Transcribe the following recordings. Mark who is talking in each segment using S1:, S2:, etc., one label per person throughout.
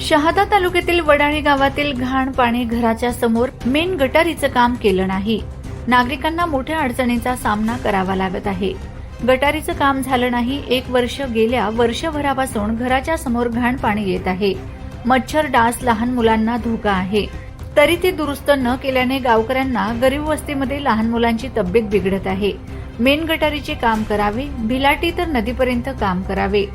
S1: शहादा तालुक्यातील वडाळी गावातील घाण पाणी घराच्या समोर मेन गटारीचं काम केलं नाही. नागरिकांना मोठ्या अडचणीचा सामना करावा लागत आहे. गटारीचं काम झालं नाही. एक वर्ष गेल्या वर्षभरापासून घराच्या समोर घाण पाणी येत आहे. मच्छर डास लहान मुलांना धोका आहे. तरी ते दुरुस्त न केल्याने गावकऱ्यांना गरीब वस्तीमध्ये लहान मुलांची तब्येत बिघडत आहे. मेन गटारीचे काम करावे भिलाटी तर नदीपर्यंत काम करावे.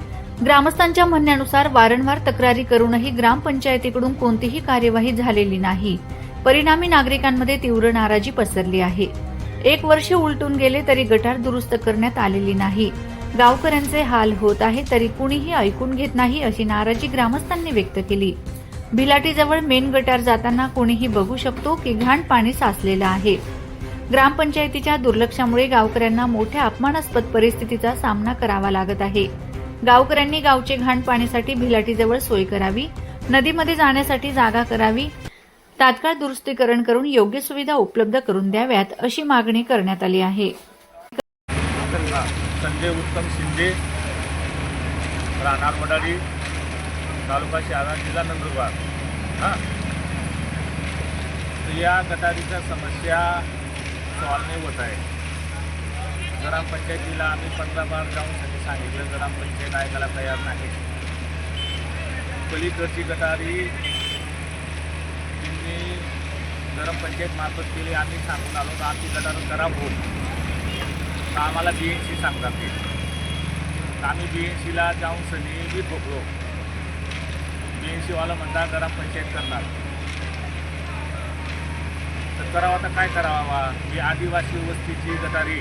S1: ग्रामस्थांच्या म्हणण्यानुसार वारंवार तक्रारी करूनही ग्रामपंचायतीकडून कोणतीही कार्यवाही झालेली नाही. परिणामी नागरिकांमध्ये तीव्र नाराजी पसरली आहे. एक वर्ष उलटून गेले तरी गटार दुरुस्त करण्यात आलेली नाही. गावकऱ्यांचे हाल होत आहे तरी कुणीही ऐकून घेत नाही अशी नाराजी ग्रामस्थांनी व्यक्त केली. भिलाटीजवळ मेन गटार जाताना कोणीही बघू शकतो की घाण पाणी साचलेलं आहे. ग्रामपंचायतीच्या दुर्लक्षामुळे गावकऱ्यांना मोठ्या अपमानास्पद परिस्थितीचा सामना करावा लागत आहे. गावकऱ्यांनी गावचे घाण पाण्यासाठी भिलाटीजवळ सोय करावी नदीमध्ये जाण्यासाठी जागा करावी तात्काळ दुरुस्तीकरण करून योग्य सुविधा उपलब्ध करून द्याव्यात अशी मागणी करण्यात आली आहे.
S2: संजय उत्तम शिंदे राहणार वडाळी तालुका शहरा जिल्हा नंदुरबार. हां. या गटारीच्या समस्या सॉल्व नाही होत आहे ग्रामपंचायतीला आम्ही पंधरा बार जाऊन त्यांनी सांगितलं ग्रामपंचायत ऐकायला तयार नाही. पलीकडची गटारी त्यांनी ग्रामपंचायत मार्फत केली आम्ही सांगून आलो तर आमची गटार खराब होत तर आम्हाला बी एन सी सांगतात ते. आम्ही बी एन सीला जाऊन सनी बी बघलो. बी एन सीवाला म्हणता ग्रामपंचायत करणार. तर करावं आता काय करावा? ही आदिवासी वस्तीची गटारी.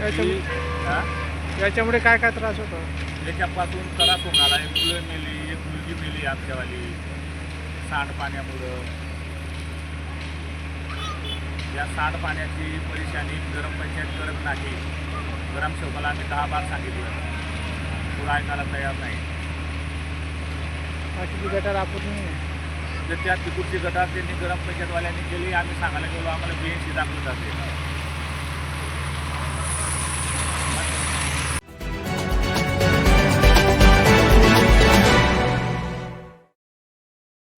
S3: याच्यामुळे
S2: ही?
S3: याच्यामुळे काय काय त्रास होतो?
S2: याच्यापासून त्रास होणार आहे. मुलं मेली एक मुलगी मेली आमच्यावाली. सांडपाण्यामुळं. या सांडपाण्याची परेशानी ग्रामपंचायत करत नाही. ग्रामसेवकाला आम्ही दहा बार सांगितलं. पुढं ऐकायला तयार नाही.
S3: बाकीची गटार आपण
S2: तर त्या तिकडची गटार त्यांनी ग्रामपंचायतवाल्यांनी केली. आम्ही सांगायला गेलो आम्हाला बी एन सी दाखवत जाते.